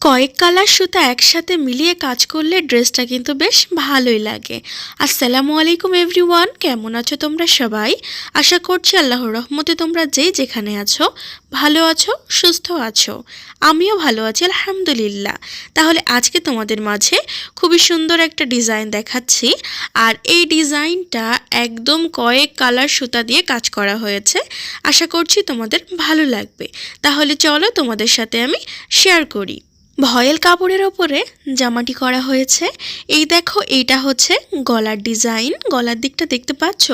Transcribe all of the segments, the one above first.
কয়েক কালার সুতা একসাথে মিলিয়ে কাজ করলে ড্রেসটা কিন্তু বেশ ভালোই লাগে। আসসালামু আলাইকুম এভরিওয়ান, কেমন আছো তোমরা সবাই? আশা করছি আল্লাহর রহমতে তোমরা যেই যেখানে আছো, ভালো আছো, সুস্থ আছো। আমিও ভালো আছি, আলহামদুলিল্লাহ। তাহলে আজকে তোমাদের মাঝে খুবই সুন্দর একটা ডিজাইন দেখাচ্ছি। আর এই ডিজাইনটা একদম কয়েক কালার সুতা দিয়ে কাজ করা হয়েছে। আশা করছি তোমাদের ভালো লাগবে। তাহলে চলো তোমাদের সাথে আমি শেয়ার করি। ভয়েল কাপড়ের ওপরে জামাটি করা হয়েছে। এই দেখো, এইটা হচ্ছে গলার ডিজাইন। গলার দিকটা দেখতে পাচ্ছ?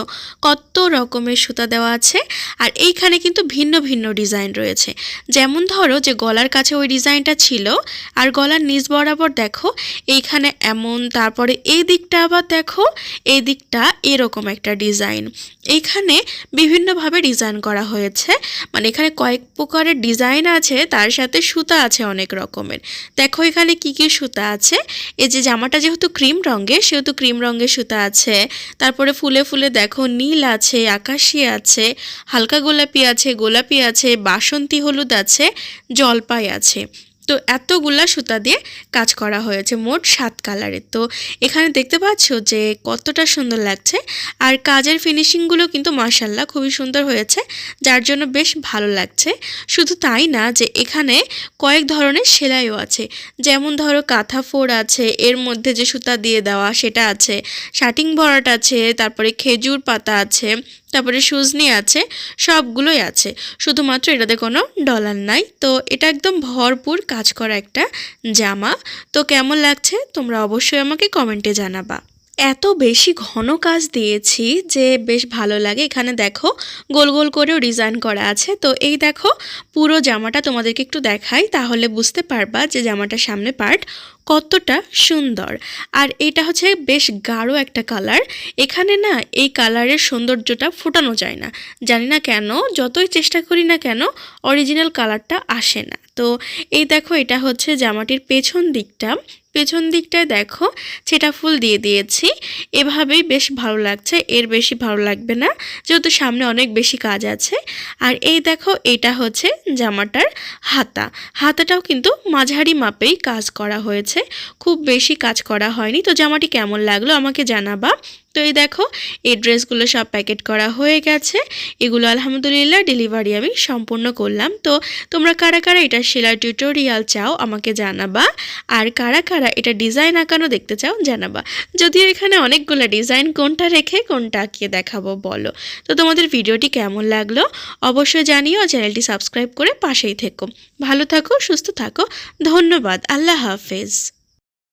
কত রকমের সুতা দেওয়া আছে। আর এইখানে কিন্তু ভিন্ন ভিন্ন ডিজাইন রয়েছে। যেমন ধরো যে গলার কাছে ওই ডিজাইনটা ছিল, আর গলার নিচ বরাবর দেখো, এইখানে এমন, তারপরে এই দিকটা আবার দেখো, এই দিকটা এরকম একটা ডিজাইন। এইখানে বিভিন্নভাবে ডিজাইন করা হয়েছে। মানে এখানে কয়েক প্রকারের ডিজাইন আছে, তার সাথে সুতা আছে অনেক রকমের। দেখো এখানে কি কি সুতা আছে। এই যে জামাটা যেহেতু ক্রিম রঙের, সেহেতু ক্রিম রঙের সুতা আছে। তারপরে ফুলে ফুলে দেখো নীল আছে, আকাশি আছে, হালকা গোলাপি আছে গোলাপি আছে, বাসন্তী হলুদ আছে, জলপাই আছে। তো এতগুলা সুতা দিয়ে কাজ করা হয়েছে, মোট সাত কালারের। তো এখানে দেখতে পাচ্ছ যে কতটা সুন্দর লাগছে। আর কাজের ফিনিশিংগুলো কিন্তু মার্শাল্লাহ খুবই সুন্দর হয়েছে, যার জন্য বেশ ভালো লাগছে। শুধু তাই না যে এখানে কয়েক ধরনের সেলাইও আছে। যেমন ধরো কাঁথা ফোর আছে, এর মধ্যে যে সুতা দিয়ে দেওয়া সেটা আছে, শাটিং ভরাট আছে, তারপরে খেজুর পাতা আছে তারপরে সুজনি আছে, সবগুলোই আছে। শুধুমাত্র এটাতে কোনো ডলার নাই। তো এটা একদম ভরপুর কাজ করা একটা জামা। তো কেমন লাগছে তোমরা অবশ্যই আমাকে কমেন্টে জানাবা। এত বেশি ঘন কাজ দিয়েছি যে বেশ ভালো লাগে। এখানে দেখো গোল গোল করেও ডিজাইন করা আছে। তো এই দেখো পুরো জামাটা তোমাদেরকে একটু দেখাই, তাহলে বুঝতে পারবা যে জামাটার সামনে পার্ট কতটা সুন্দর। আর এটা হচ্ছে বেশ গাঢ় একটা কালার এখানে না এই কালারের সৌন্দর্যটা ফোটানো যায় না। জানি না কেন, যতই চেষ্টা করি না কেন অরিজিনাল কালারটা আসে না। তো এই দেখো এটা হচ্ছে জামাটির পেছন দিকটা। পেছন দিকটায় দেখো, ছেটা ফুল দিয়ে দিয়েছি। এভাবেই বেশ ভালো লাগছে, এর বেশি ভালো লাগবে না, যেহেতু সামনে অনেক বেশি কাজ আছে। আর এই দেখো, এটা হচ্ছে জামাটার হাতা। হাতাটাও কিন্তু মাঝারি মাপেই কাজ করা হয়েছে, খুব বেশি কাজ করা হয়নি। তো জামাটি কেমন লাগল আমাকে জানাবা। তো এই দেখো, এই ড্রেসগুলো সব প্যাকেট করা হয়ে গেছে। এগুলো আলহামদুলিল্লাহ ডেলিভারি আমি সম্পূর্ণ করলাম। তো তোমরা কারা কারা এটা সেলাই টিউটোরিয়াল চাও আমাকে জানাবা। আর কারা কারা এটা ডিজাইন আঁকানো দেখতে চাও জানাবা। যদিও এখানে অনেকগুলো ডিজাইন কোনটা রেখে কোনটা আঁকিয়ে দেখাবো বলো। তো তোমাদের ভিডিওটি কেমন লাগল অবশ্যই জানিও, চ্যানেলটি সাবস্ক্রাইব করে পাশেই থেকো। ভালো থাকো, সুস্থ থাকো, ধন্যবাদ, আল্লাহ হাফেজ।